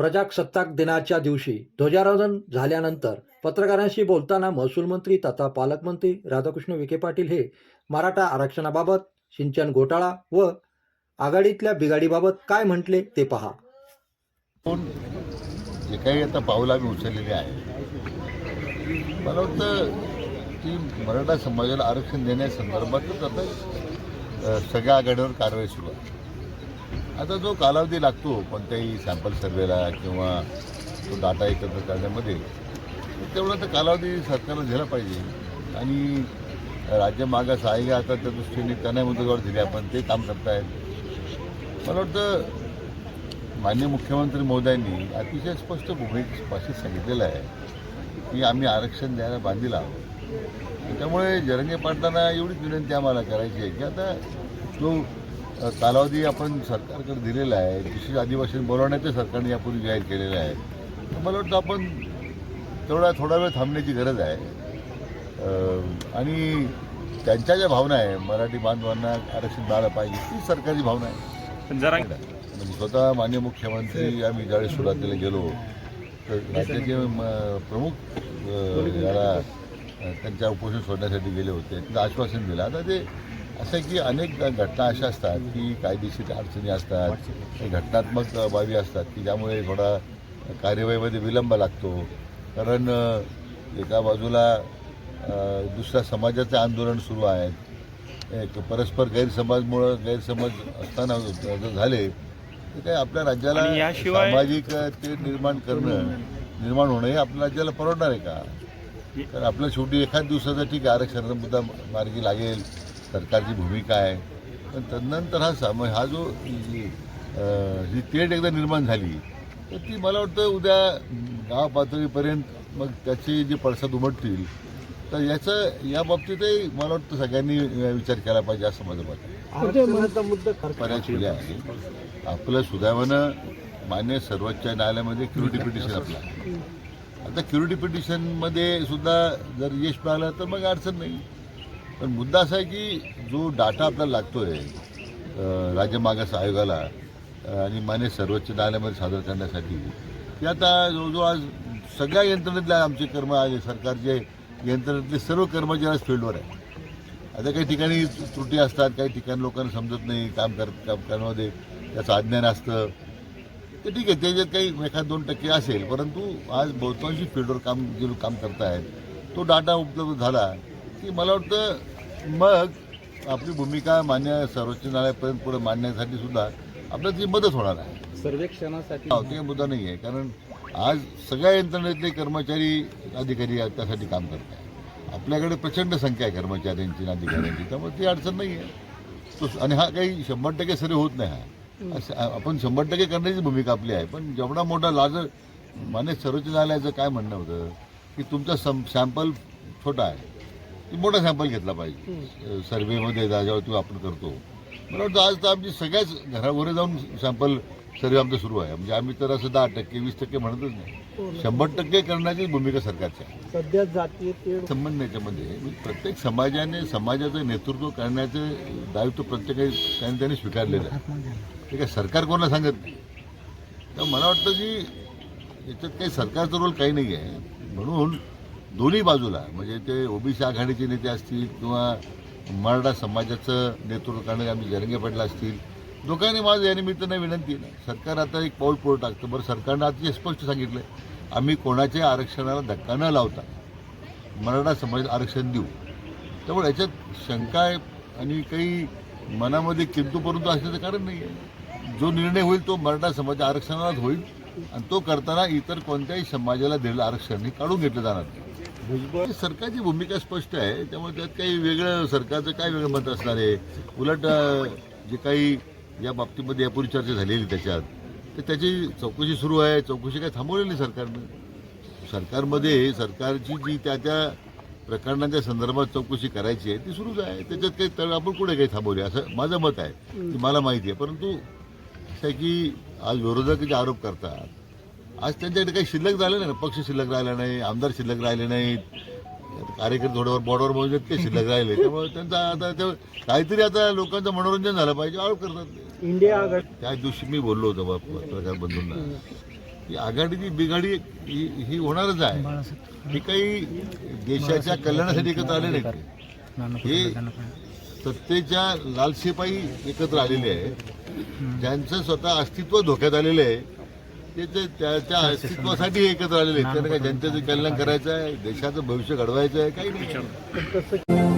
प्रजासत्ताक दिनाच्या दिवशी ध्वजारोहण झाल्यानंतर पत्रकारांशी बोलताना महसूल मंत्री तथा पालकमंत्री राधाकृष्ण विखे पाटील हे मराठा आरक्षणाबाबत सिंचन घोटाळा व आघाडीतल्या बिघाडीबाबत काय म्हटले ते पहा. जे काही आता पावलं आम्ही उचललेली आहे मला वाटतं की मराठा समाजाला आरक्षण देण्यासंदर्भातच आता सगळ्या आघाडीवर कारवाई सुरू आहे. आता जो कालावधी लागतो कोणत्याही सॅम्पल सर्वेला किंवा तो डाटा एकत्र करण्यामध्ये तेवढा तर कालावधी सरकारला दिला पाहिजे. आणि राज्य मागास आहे आता त्या दृष्टीने त्यांना मुदतवाढ दिली आपण ते काम करतायत. मला वाटतं मान्य मुख्यमंत्री मोदयांनी अतिशय स्पष्ट भूमिकेपाशी सांगितलेलं आहे की आम्ही आरक्षण द्यायला बांधील आहोत. त्यामुळे जरंगे पाटलांना एवढीच विनंती आम्हाला करायची आहे की आता जो कालावधी आपण सरकारकडे दिलेला आहे. विशेष आदिवासी बोलवण्याचं सरकारने यापूर्वी जाहीर केलेलं आहे. तर मला वाटतं आपण तेवढा थोडा वेळ थांबण्याची गरज आहे. आणि त्यांच्या ज्या भावना आहे मराठी बांधवांना आरक्षण मिळालं पाहिजे ती सरकारची भावना आहे. पण जरा म्हणजे स्वतः मान्य मुख्यमंत्री आम्ही ज्यावेळी सुरुवातीला गेलो तर राज्याचे प्रमुख याला त्यांच्या उपोषण सोडण्यासाठी गेले होते. तिथं आश्वासन दिलं. आता ते असं की अनेक घटना अशा असतात की कायदेशीर अडचणी असतात घटनात्मक बाबी असतात की ज्यामुळे थोडा कार्यवाहीमध्ये विलंब लागतो. कारण एका बाजूला दुसऱ्या समाजाचे आंदोलन सुरू आहे. एक परस्पर गैरसमजमुळं गैरसमज असताना जर झाले तर काय आपल्या राज्याला सामाजिक ते निर्माण करणं निर्माण होणं हे आपल्या राज्याला परवडणार आहे का? तर आपल्या शेवटी एखाद दिवसाचा ठीक आरक्षणाचा मुद्दा मार्गी लागेल. सरकारची भूमिका आहे. पण तदनंतर हा सम हा जो ही ही तेढ एकदा निर्माण झाली तर ती मला वाटतं उद्या गाव पातळीपर्यंत मग त्याचे जे पडसाद उमटतील तर याचं या बाबतीतही मला वाटतं सगळ्यांनी विचार केला पाहिजे असं माझं मत आहे. पर्याय खुले आहे. आपलं सुदैवानं मान्य सर्वोच्च न्यायालयामध्ये क्युरिटी पिटिशन आपलं. आता क्युरिटी पिटिशनमध्ये सुद्धा जर यश मिळालं तर मग अडचण नाही. पण मुद्दा असा आहे की जो डाटा आपल्याला लागतो आहे राज्य मागास आयोगाला आणि मान्य सर्वोच्च न्यायालयामध्ये सादर करण्यासाठी ते आता जवळजवळ आज सगळ्या यंत्रणेतल्या आमचे कर्म सरकारचे यंत्रणेतले सर्व कर्मचारी आज फील्डवर आहे आता काही ठिकाणी त्रुटी असतात काही ठिकाणी लोकांना समजत नाही काम कर काम करण्यामध्ये त्याचं अज्ञान असतं. ते ठीक आहे त्याच्यात काही एखाद दोन टक्के असेल परंतु आज बहुतांशी फील्डवर काम जे काम करतायत तो डाटा उपलब्ध झाला की मला वाटतं मग आपली भूमिका मान्य सर्वोच्च न्यायालयापर्यंत पुढे मांडण्यासाठी सुद्धा आपल्याला ती मदत होणार आहे. सर्वेक्षणासाठी. हा, ते मुद्दा नाही आहे. कारण आज सगळ्या यंत्रणेतले कर्मचारी अधिकारी त्यासाठी काम करत आहे आपल्याकडे प्रचंड संख्या आहे कर्मचाऱ्यांची अधिकाऱ्यांची. त्यामुळे ती अडचण नाही आहे. आणि हा काही शंभर टक्के सरी होत नाही हा. असं आपण शंभर टक्के करण्याची भूमिका आपली आहे. पण जेवढा मोठा लार्ज मान्य सर्वोच्च न्यायालयाचं काय म्हणणं होतं? की तुमचा सम सॅम्पल छोटा आहे. मोठा सॅम्पल घेतला पाहिजे. सर्वेमध्ये ज्यावेळी तू आपण करतो. मला वाटतं आज तर आमची सगळ्याच घरावर जाऊन सॅम्पल सर्वे आमचं सुरू आहे. म्हणजे आम्ही तर असं दहा टक्के वीस टक्के म्हणतच नाही. शंभर टक्के करण्याची भूमिका सरकारची आहे. सध्या जातीय संबंध याच्यामध्ये प्रत्येक समाजाने समाजाचं नेतृत्व करण्याचं दायित्व प्रत्येकाने त्याने त्याने स्वीकारलेलं आहे. ते काय सरकार कोणाला सांगत नाही. तर मला वाटतं की याच्यात काही सरकारचा रोल काही नाही आहे म्हणून दोन्ही बाजूला म्हणजे ते ओबीसी आघाडीचे नेते असतील किंवा मराठा समाजाचं नेतृत्व करणारे आम्ही जरंगे पडला असतील लोकांनी माझं या निमित्तानं विनंती आहे. सरकार आता एक पाऊल पुढे टाकतं. बरं सरकारनं आता स्पष्ट सांगितलं आम्ही कोणाच्या आरक्षणाला धक्का न लावता मराठा समाजाला आरक्षण देऊ. त्यामुळे याच्यात शंका आहे आणि काही मनामध्ये किंतु परंतु असण्याचं कारण नाही आहे. जो निर्णय होईल तो मराठा समाज आरक्षणालाच होईल आणि तो करताना इतर कोणत्याही समाजाला दिलेलं आरक्षण हे काढून घेतलं जाणार नाही. भुजबळ सरकारची भूमिका स्पष्ट आहे. त्यामुळे त्यात काही वेगळं सरकारचं काय वेगळं मत असणार आहे? उलट जे काही या बाबतीमध्ये यापूर्वी चर्चा झालेली त्याच्यात तर त्याची चौकशी सुरू आहे. चौकशी काय थांबवलेली नाही सरकारनं? सरकारमध्ये सरकारची जी त्या त्या प्रकरणांच्या संदर्भात चौकशी करायची आहे ती सुरूच आहे. त्याच्यात काही तळ आपण कुठे काही थांबवले? असं माझं मत आहे. की मला माहिती आहे. परंतु असं आहे की आज विरोधक जे आरोप करतात आज त्यांच्याकडे काही शिल्लक झालं नाही ना? पक्ष शिल्लक राहिला नाही आमदार शिल्लक राहिले नाहीत. कार्यकर्ते थोड्यावर बॉर्डरमध्ये ते शिल्लक राहिले. त्यामुळे त्यांचा आता ते काहीतरी आता लोकांचं मनोरंजन झालं पाहिजे. आरोप करतात इंडिया त्या दिवशी मी बोललो होतो पत्रकार बंधूंना. ही आघाडीची बिघाडी ही होणारच आहे. हे काही देशाच्या कल्याणासाठी एकत्र आले नाहीत हे सत्तेच्या लालसेपाई एकत्र आलेले आहे ज्यांचं स्वतः अस्तित्व धोक्यात आलेलं आहे ते त्या त्या अस्तित्वासाठी एकत्र आलेले आहेत. त्यांना काय जनतेचं कल्याण करायचं आहे? देशाचं भविष्य घडवायचं आहे? काही नाही.